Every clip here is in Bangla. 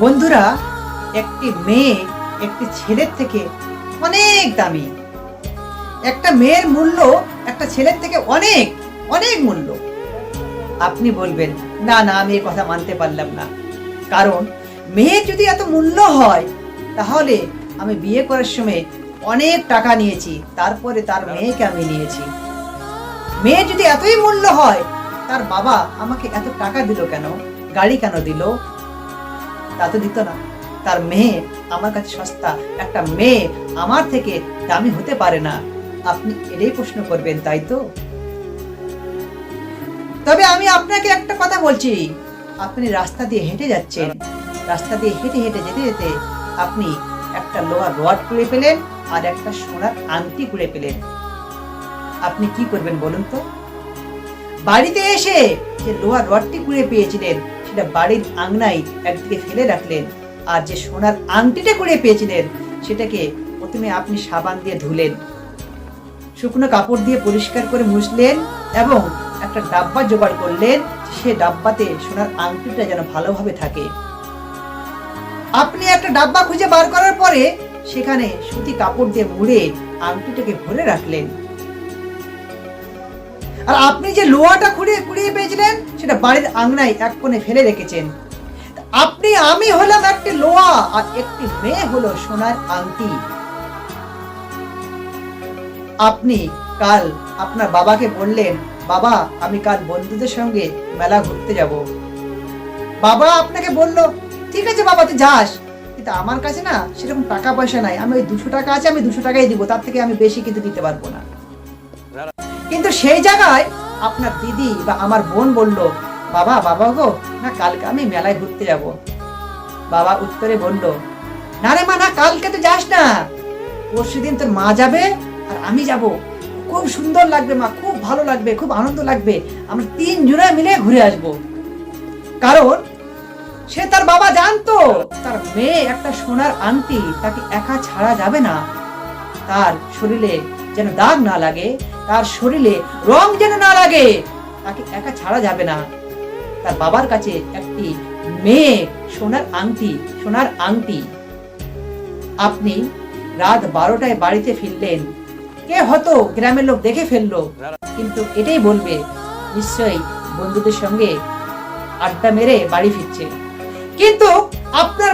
বন্ধুরা, একটি মেয়ে একটি ছেলের থেকে অনেক দামি। একটা মেয়ের মূল্য একটা ছেলের থেকে অনেক অনেক মূল্য। আপনি বলবেন, না না, আমি এই কথা মানতে পারলাম না। কারণ মেয়ে যদি এত মূল্য হয়, তাহলে আমি বিয়ে করার সময় অনেক টাকা নিয়েছি, তারপরে তার মেয়েকে আমি নিয়েছি। মেয়ে যদি এতই মূল্য হয়, তার বাবা আমাকে এত টাকা দিল কেন? গাড়ি কেন দিল? তা তো দিত না। তার মেয়ে আমার কাছে সস্তা, একটা মেয়ে আমার থেকে দামি হতে পারে না। আপনি এটাই প্রশ্ন করবেন, তাই তো? তবে আমি আপনাকে একটা কথা বলছি। আপনি রাস্তা দিয়ে হেঁটে যাচ্ছেন। রাস্তা দিয়ে হেঁটে হেঁটে যেতে যেতে আপনি একটা লোহার রড কুড়ে পেলেন আর একটা সোনার আংটি কুড়ে পেলেন আপনি কি করবেন বলুন তো? বাড়িতে এসে যে লোহার রডটি কুড়ে পেয়েছিলেন। সেটা বাড়ির আংনায় একদিকে ফেলে রাখলেন আর যে সোনার আংটিটা কুড়ে পেয়েছিলেন সেটাকে প্রথমে আপনি সাবান দিয়ে ধুলেন। শুকনো কাপড় দিয়ে পরিষ্কার করে মুছলেন এবং একটা ডাব্বা জোগাড় করলেন সে ডাব্বাতে সোনার আংটিটা যেন ভালোভাবে থাকে। আপনি একটা ডাব্বা খুঁজে বার করার পরে সেখানে সুতি কাপড় দিয়ে মুড়ে আংটিটাকে ভরে রাখলেন। আর আপনি যে লোহাটা খুঁড়িয়ে কুড়িয়ে পেয়েছিলেন, সেটা বাড়ির আংনায় এক কোণে ফেলে রেখেছেন। আপনি, আমি হলাম একটি লোহা, আর একটি মেয়ে হলো সোনার আংটি। আপনি কাল আপনার বাবাকে বললেন, বাবা, আমি কাল বন্ধুদের সঙ্গে মেলা ঘুরতে যাব। বাবা আপনাকে বলল, ঠিক আছে বাবা, তুই যাস। কিন্তু আমার কাছে না সেরকম টাকা পয়সা নাই। আমি ওই দুশো টাকা আছে, আমি দুশো টাকাই দিব, তার থেকে আমি বেশি কিন্তু দিতে পারব না। কিন্তু সেই জায়গায় আপনার দিদি বা আমার বোন বলল, বাবা বাবা গো, না, কালকে আমি মেলায় ঘুরতে যাব। বাবা উত্তরে বলল, না রে মা, না, কালকে তো যাস না। পরশু দিন তোর মা যাবে আর আমি যাব। খুব সুন্দর লাগবে মা, খুব ভালো লাগবে, খুব আনন্দ লাগবে। আমরা তিন জনে মিলে ঘুরে আসব। কারণ সে তার বাবা জানতো, তার মেয়ে একটা সোনার আংটি তাকে একা ছাড়া যাবে না। তার শরীরে যেন দাগ না লাগে, তার শরীরে রং যেন না লাগে, তাকে একা ছাড়া যাবে না। তার বাবার কাছে একটি মেয়ে, সোনার আংটি সোনার আংটি। আপনি রাত বারোটায় বাড়িতে ফিরলেন। কে হতো গ্রামের লোক দেখে ফেলল। কিন্তু এটাই বলবে, নিশ্চয়ই বন্ধুদের সঙ্গে আড্ডা মেরে বাড়ি ফিরছে। কিন্তু আপনার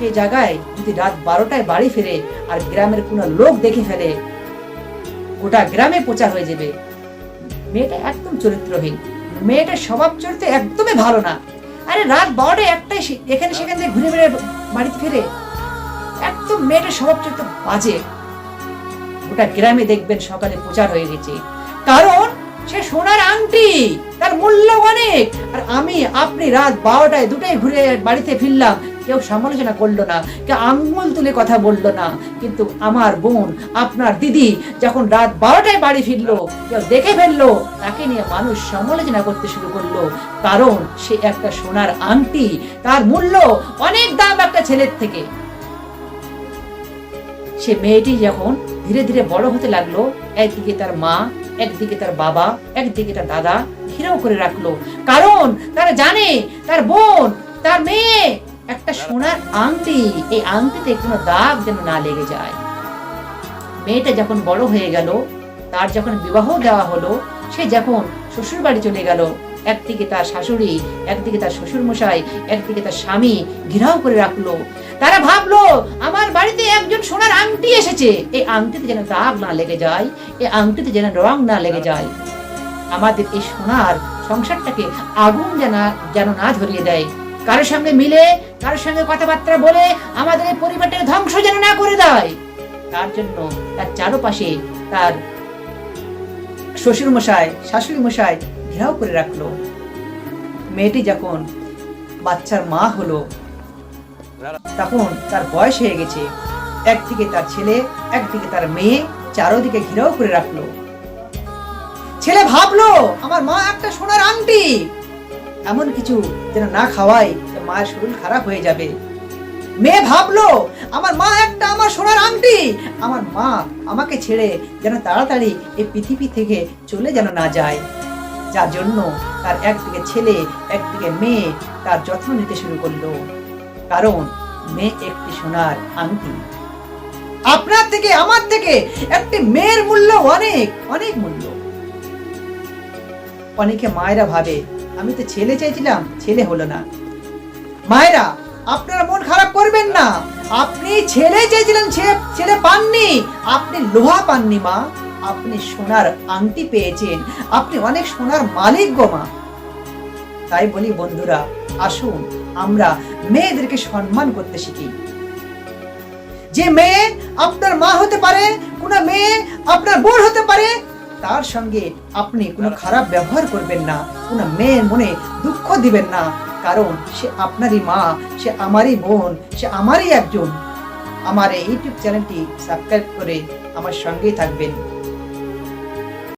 সেই জায়গায় যদি রাত বারোটায় বাড়ি ফেরে আর গ্রামের কোনো লোক দেখে ফেলে, গোটা গ্রামে প্রচার হয়ে যাবে। মেয়েটা একদম চরিত্রহীন। মেয়েটার স্বভাব চরিত্র একদমই ভালো না। আরে রাত বারোটায় একটাই এখানে সেখান ঘুরে বেড়ে বাড়িতে ফেরে, একদম মেয়েটার স্বভাব চরিত্র বাজে। গোটা গ্রামে দেখবেন সকালে প্রচার হয়ে গেছে। কারণ সে সোনার আংটি, তার মূল্য অনেক। আর আমি আপনি রাত বারোটায় দুটাই ঘুরে বাড়িতে ফিরলাম কেউ সমালোচনা করল না, কেউ আঙ্গুল তুলে কথা বলল না। কিন্তু আমার বোন, আপনার দিদি যখন রাত বারোটায় বাড়ি ফিরলো, কেউ দেখে ফেলল, তাকে নিয়ে মানুষ সমালোচনা করতে শুরু করল। কারণ সে একটা সোনার আংটি, তার মূল্য অনেক দাম একটা ছেলের থেকে। সে মেয়েটি যখন ধীরে ধীরে বড় হতে লাগল, একদিকে তার মা, একদিকে তার বাবা, একদিকে তার দাদা, ঘিরেও করে রাখল। কারণ তারা জানে, তার বোন, তার মেয়ে একটা সোনার আংটি, এই আংটিতে কোনো দাগ যেন না লেগে যায়। মেয়েটা যখন বড় হয়ে গেল, তার যখন বিবাহ দেওয়া হলো, সে যখন শ্বশুর বাড়ি চলে গেল, একদিকে তার শাশুড়ি, একদিকে তার শ্বশুর মশাই একদিকে তার স্বামী ঘিরাও করে রাখল। তারা ভাবলো, আমার বাড়িতে একজন সোনার আংটি এসেছে। এই আংটিতে যেন দাগ না লেগে যায়, এই আংটিতে যেন রং না লেগে যায়। আমাদের এই সোনার সংসারটাকে আগুন যেন যেন না ধরিয়ে দেয়। কারোর সঙ্গে মিলে, কারোর সঙ্গে কথাবার্তা বলে আমাদের এই পরিবারটাকে ধ্বংস যেন না করে দেয়। তার জন্য তার চারপাশে তার শ্বশুর মশাই শাশুড়ি মশাই ঘেরাও করে রাখল। মেয়েটি যখন বাচ্চার মা হলো, তখন তার বয়স হয়ে গেছে। একদিকে তার ছেলে, একদিকে তার মেয়ে, চারোদিকে ঘিরাও করে রাখল। ছেলে ভাবলো, আমার মা একটা সোনার আংটি। এমন কিছু যেন না খাওয়াই মায়ের শরীর খারাপ হয়ে যাবে। মেয়ে ভাবলো, আমার মা একটা আমার সোনার আংটি। আমার মা আমাকে ছেড়ে যেন তাড়াতাড়ি এই পৃথিবী থেকে চলে যেন না যায়। যার জন্য তার একদিকে ছেলে, একদিকে মেয়ে তার যত্ন নিতে শুরু করল। কারণ মেয়ে একটি সোনার আংটি। আপনার থেকে, আমার থেকে একটি মেয়ের মূল্য অনেক অনেক মূল্য। অনেকে মায়েরা ভাবে আমি তো ছেলে চাইছিলাম, ছেলে হলো না। মায়েরা, আপনারা মন খারাপ করবেন না। আপনি ছেলে চেয়েছিলেন ছেলে পাননি। আপনি লোহা পাননি, মা। আপনি সোনার আংটি পেয়েছেন। আপনি অনেক সোনার মালিক গো, মা। তাই বলি বন্ধুরা, আসুন, আমরা মেয়েদেরকে সম্মান করতে শিখি। যে মেয়ে আপনার মা হতে পারে, কোনো মেয়ে আপনার বোন হতে পারে তার সঙ্গে আপনি কোনো খারাপ ব্যবহার করবেন না, কোনো মেয়ের মনে দুঃখ দিবেন না, কারণ সে আপনারই মা, সে আমারই বোন, সে আমারই একজন। আমার এই ইউটিউব চ্যানেলটি সাবস্ক্রাইব করে আমার সঙ্গেই থাকবেন।